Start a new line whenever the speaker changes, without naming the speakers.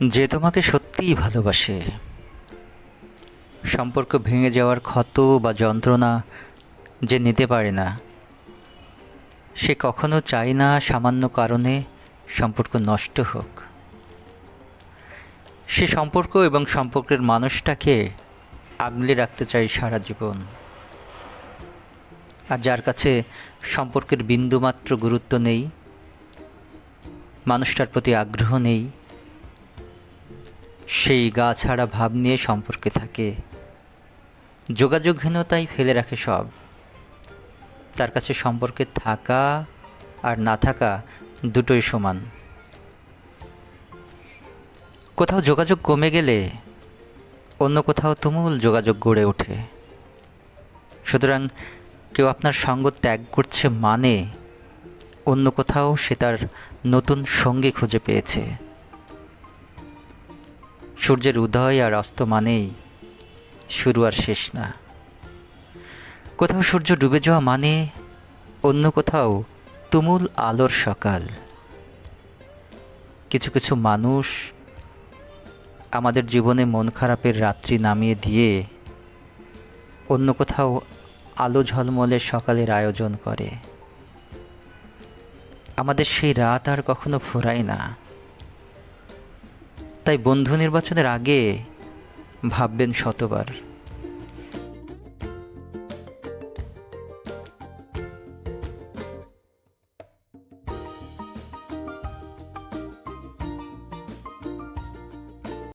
যে তোমাকে সত্যিই ভালোবাসে। সম্পর্ক ভেঙে যাওয়ার ক্ষত বা যন্ত্রণা যে নিতে পারে না, সে কখনো চায় না সামান্য কারণে সম্পর্ক নষ্ট হোক। সে সম্পর্ক এবং সম্পর্কের মানুষটাকে আগলে রাখতে চায় সারা জীবন। আর যার কাছে সম্পর্কের বিন্দুমাত্র গুরুত্ব নেই, মানুষটার প্রতি আগ্রহ নেই সেই গা ছাড়া ভাব নিয়ে সম্পর্কে থাকে। যোগাযোগহীনতাই ফেলে রাখে সব। তার কাছে সম্পর্কে থাকা আর না থাকা দুটোই সমান। কোথাও যোগাযোগ কমে গেলে অন্য কোথাও তুমুল যোগাযোগ গড়ে ওঠে। সুতরাং কেউ আপনার সঙ্গ ত্যাগ করছে মানে অন্য কোথাও সে তার নতুন সঙ্গী খুঁজে পেয়েছে। সূর্যের উদয় আর অস্ত মানেই শুরু আর শেষ না। কোথাও সূর্য ডুবে যাওয়া মানে অন্য কোথাও তুমুল আলোর সকাল। কিছু কিছু মানুষ আমাদের জীবনে মন খারাপের রাত্রি নামিয়ে দিয়ে অন্য কোথাও আলো ঝলমলে সকালের আয়োজন করে। আমাদের সেই রাত আর কখনো ফুরায় না। তাই বন্ধু নির্বাচনের আগে ভাববেন শতবার।